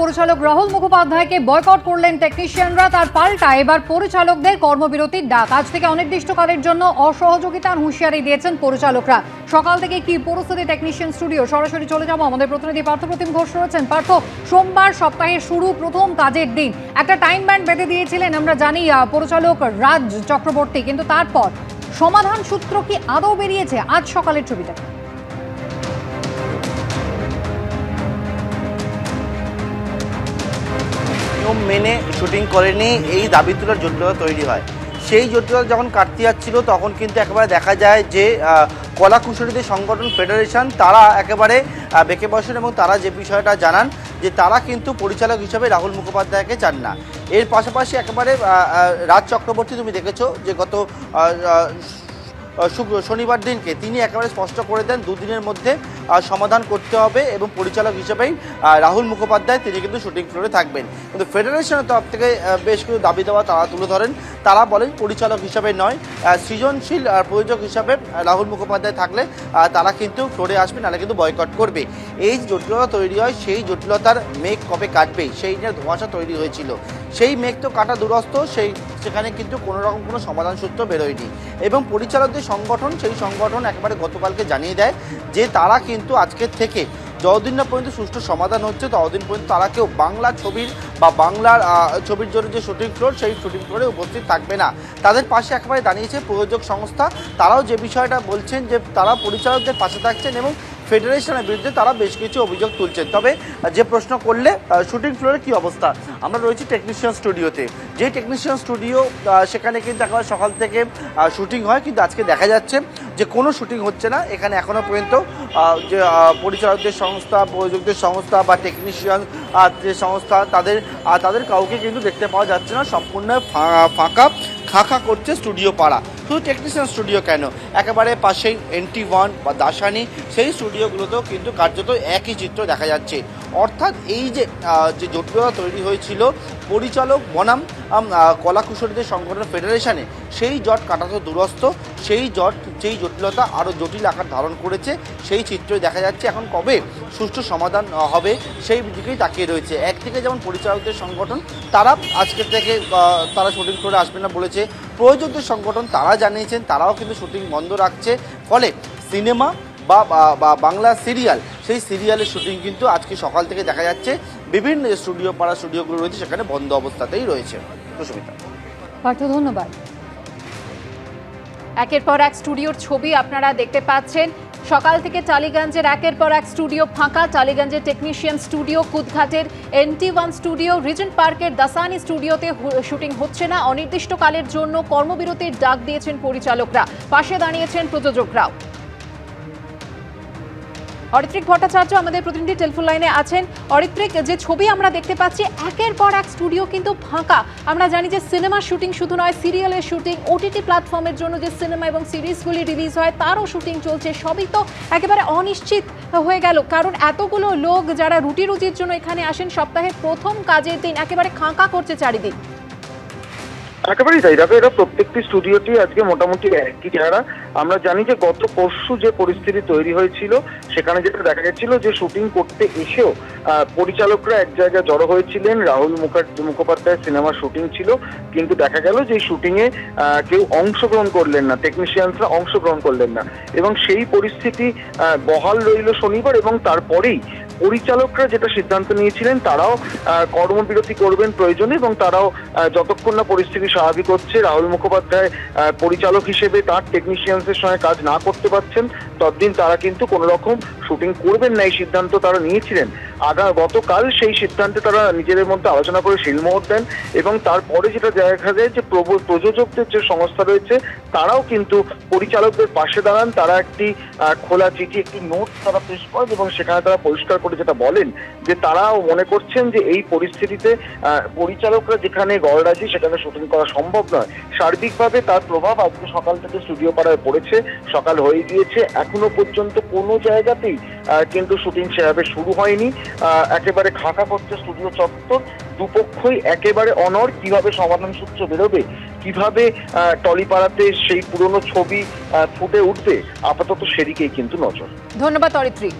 পরিচালক রাহুল মুখোপাধ্যায়কে বয়কট করলেন টেকনিশিয়ানরা তার পাল্টা। এবার পরিচালকদের কর্মবিরতির ডাক। আজ থেকে অনির্দিষ্টকালের জন্য অসহযোগিতার হুঁশিয়ারি দিয়েছেন পরিচালকরা। সকাল থেকে কি পরিস্থিতি টেকনিশিয়ান স্টুডিও সরাসরি চলে যাব আমাদের প্রতিনিধি পার্থপ্রতিম ঘোষ রয়েছেন। পার্থ, সোমবার সপ্তাহের শুরু প্রথম কাজের দিন। একটা টাইম ব্যান্ড বেঁধে দিয়েছিলেন, আমরা জানি পরিচালক রাজ চক্রবর্তী। কিন্তু তারপর সমাধান সূত্র কি আদৌ বেরিয়েছে? আজ সকালের ছবিটা। নিয়ম মেনে শুটিং করেনি এই দাবি তোলার জটিলতা তৈরি হয়। সেই জটিলতা যখন কাটতে যাচ্ছিল তখন কিন্তু একেবারে দেখা যায় যে আহ, কলা কুশলীদের সংগঠন ফেডারেশন তারা একেবারে বেঁকে বসেন এবং তারা যে বিষয়টা জানান যে তারা কিন্তু পরিচালক হিসেবে রাহুল মুখোপাধ্যায়কে চান না। এর পাশাপাশি একেবারে রাজ চক্রবর্তী তুমি দেখেছ যে গত শনিবার দিনকে তিনি একেবারে স্পষ্ট করে দেন, দুদিনের মধ্যে সমাধান করতে হবে এবং পরিচালক হিসেবেই রাহুল মুখোপাধ্যায় তিনি কিন্তু শুটিং ফ্লোরে থাকবেন। কিন্তু ফেডারেশনের তরফ থেকে বেশ কিছু দাবি দেওয়া তারা তুলে ধরেন। তারা বলেন পরিচালক হিসাবে নয় সৃজনশীল প্রযোজক হিসাবে রাহুল মুখোপাধ্যায় থাকলে তারা কিন্তু ফ্লোরে আসবে, নাহলে কিন্তু বয়কট করবে। এই জটিলতা তৈরি হয়, সেই জটিলতার মেঘ কবে কাটবে? সেই নিয়ে ধোঁয়াশা তৈরি হয়েছিল। সেই মেঘ তো কাটা দুরস্ত, সেই সেখানে কিন্তু কোনো রকম কোনো সমাধান সূত্র বেরোয়নি। এবং পরিচালকদের সংগঠন, সেই সংগঠন একেবারে গতকালকে জানিয়ে দেয় যে তারা কিন্তু আজকের থেকে যতদিন না পর্যন্ত সুষ্ঠু সমাধান হচ্ছে, ততদিন পর্যন্ত তারা কেউ বাংলা ছবির বা বাংলার ছবির জন্য যে শুটিং ফ্লোর সেই শুটিং ফ্লোরে উপস্থিত থাকবে না। তাদের পাশে একেবারে দাঁড়িয়েছে প্রযোজক সংস্থা। তারাও যে বিষয়টা বলছেন যে তারা পরিচালকদের পাশে থাকছেন এবং ফেডারেশনের বিরুদ্ধে তারা বেশ কিছু অভিযোগ তুলছেন। তবে, যে প্রশ্ন করলে শুটিং ফ্লোরের কী অবস্থা? আমরা রয়েছি টেকনিশিয়ান স্টুডিওতে। যে টেকনিশিয়ান স্টুডিও সেখানে কিন্তু এখন সকাল থেকে শুটিং হয়। কিন্তু আজকে দেখা যাচ্ছে যে কোনো শুটিং হচ্ছে না। এখানে এখনও পর্যন্ত যে পরিচালকদের সংস্থা, প্রযোজকদের সংস্থা বা টেকনিশিয়ান যে সংস্থা, তাদের তাদের কাউকে কিন্তু দেখতে পাওয়া যাচ্ছে না। সম্পূর্ণ ফাঁকা, খাঁখা করছে স্টুডিও পাড়া। শুধু টেকনিশিয়ান স্টুডিও কেন? একেবারে পাশেই এনটি ওয়ান বা দাসানি, সেই স্টুডিওগুলোতেও কিন্তু কার্যত একই চিত্র দেখা যাচ্ছে। অর্থাৎ এই যে যে জটিলতা তৈরি হয়েছিল, পরিচালক বনাম কলাকুশলীদের সংগঠন ফেডারেশনে, সেই জট কাটাতো দূরস্থ সেই জট, সেই জটিলতা আরও জটিল আকার ধারণ করেছে, সেই চিত্রই দেখা যাচ্ছে। এখন কবে সুষ্ঠু সমাধান হবে সেই দিকেই তাকিয়ে রয়েছে। একদিকে যেমন পরিচালকদের সংগঠন, তারা আজকে থেকে তারা শুটিং করে আসবে না বলেছে। প্রয়োজকদের সংগঠন তারা জানিয়েছেন, তারাও কিন্তু শুটিং বন্ধ রাখছে। ফলে সিনেমা বা বাংলা সিরিয়াল। সেই সিরিয়ালের শুটিং কিন্তু আজকে সকাল থেকে দেখা যাচ্ছে। বিভিন্ন স্টুডিও, পাড়া স্টুডিওগুলো রয়েছে, সেখানে বন্ধ অবস্থাতেই রয়েছে। সুস্মিতা। পার্থ, ধন্যবাদ। একের পর এক স্টুডিওর ছবি আপনারা দেখতে পাচ্ছেন। সকাল থেকে টালিগঞ্জের একের পর এক স্টুডিও ফাঁকা। টালিগঞ্জের টেকনিশিয়ান স্টুডিও, কুদঘাটের এনটি ওয়ান স্টুডিও, রিজেন্ট পার্কের দাসানি স্টুডিওতে শুটিং হচ্ছে না। অনির্দিষ্টকালের জন্য কর্মবিরতির ডাক দিয়েছেন পরিচালকরা। পাশে দাঁড়িয়েছেন প্রযোজকরাও। অরিত্রিক ভট্টাচার্য আমাদের প্রতিনিধি টেলিফোন লাইনে আছেন। অরিত্রিক, যে ছবি আমরা দেখতে পাচ্ছি, একের পর এক স্টুডিও কিন্তু ফাঁকা। আমরা জানি যে সিনেমার শুটিং শুধু নয়, সিরিয়ালের শুটিং ওটিটি প্ল্যাটফর্মের জন্য যে সিনেমা এবং সিরিজগুলি রিলিজ হয়, তারও শুটিং চলছে। সবই তো একেবারে অনিশ্চিত হয়ে গেল। কারণ এতগুলো লোক যারা রুটি রুজির জন্য এখানে আসেন, সপ্তাহের প্রথম কাজের দিন একেবারে খাঁকা করছে চারিদিক। একেবারেই তাই। দেখো এটা প্রত্যেকটি স্টুডিওটি আজকে মোটামুটি একই চেহারা। আমরা জানি যে গত পরশু যে পরিস্থিতি তৈরি হয়েছিল, সেখানে যেটা দেখা গেছিল যে শুটিং করতে এসেও পরিচালকরা এক জায়গায় জড়ো হয়েছিলেন। রাহুল মুখার্জি মুখোপাধ্যায়ের সিনেমার শুটিং ছিল। কিন্তু দেখা গেল যে শুটিং এ কেউ অংশগ্রহণ করলেন না টেকনিশিয়ানসরা অংশগ্রহণ করলেন না। এবং সেই পরিস্থিতি বহাল রইল শনিবার এবং তারপরেই পরিচালকরা যেটা সিদ্ধান্ত নিয়েছিলেন, তারাও কর্মবিরতি করবেন প্রয়োজনে এবং তারাও যতক্ষণ না পরিস্থিতি স্বাভাবিক হচ্ছে রাহুল মুখোপাধ্যায় পরিচালক হিসেবে তার টেকনিশিয়ানসের সঙ্গে কাজ না করতে পারছেন। ততদিন তারা কিন্তু কোনো রকম শুটিং করবেন না। এই সিদ্ধান্ত তারা নিয়েছিলেন। আগা গতকাল সেই সিদ্ধান্তে তারা নিজেদের মধ্যে আলোচনা করে শিলমোহর দেন এবং তারপরে যেটা দেখা যায় যে প্রযোজকদের যে সংস্থা রয়েছে, তারাও কিন্তু পরিচালকদের পাশে দাঁড়ান। তারা একটি খোলা চিঠি, একটি নোট তারা পেশ করেন এবং সেখানে তারা পরিষ্কার করে যেটা বলেন যে তারাও মনে করছেন যে এই পরিস্থিতিতে পরিচালকরা যেখানে গড় গড়রাজি সেখানে শুটিং করা সম্ভব নয়। সার্বিকভাবে তার প্রভাব আজকে সকাল থেকে স্টুডিও পাড়ায় পড়েছে। সকাল হয়ে গিয়েছে। এখনও পর্যন্ত কোনো জায়গাতেই কিন্তু শুটিং সেভাবে শুরু হয়নি। একেবারে খাঁকা করছে স্টুডিও চত্বর। দুপক্ষই একেবারে অনর কীভাবে সমাধান সূত্র বেরোবে? কীভাবে টলিপাড়াতে সেই পুরনো ছবি ফুটে উঠবে? আপাতত সেদিকেই কিন্তু নজর। ধন্যবাদ অরিত্রিক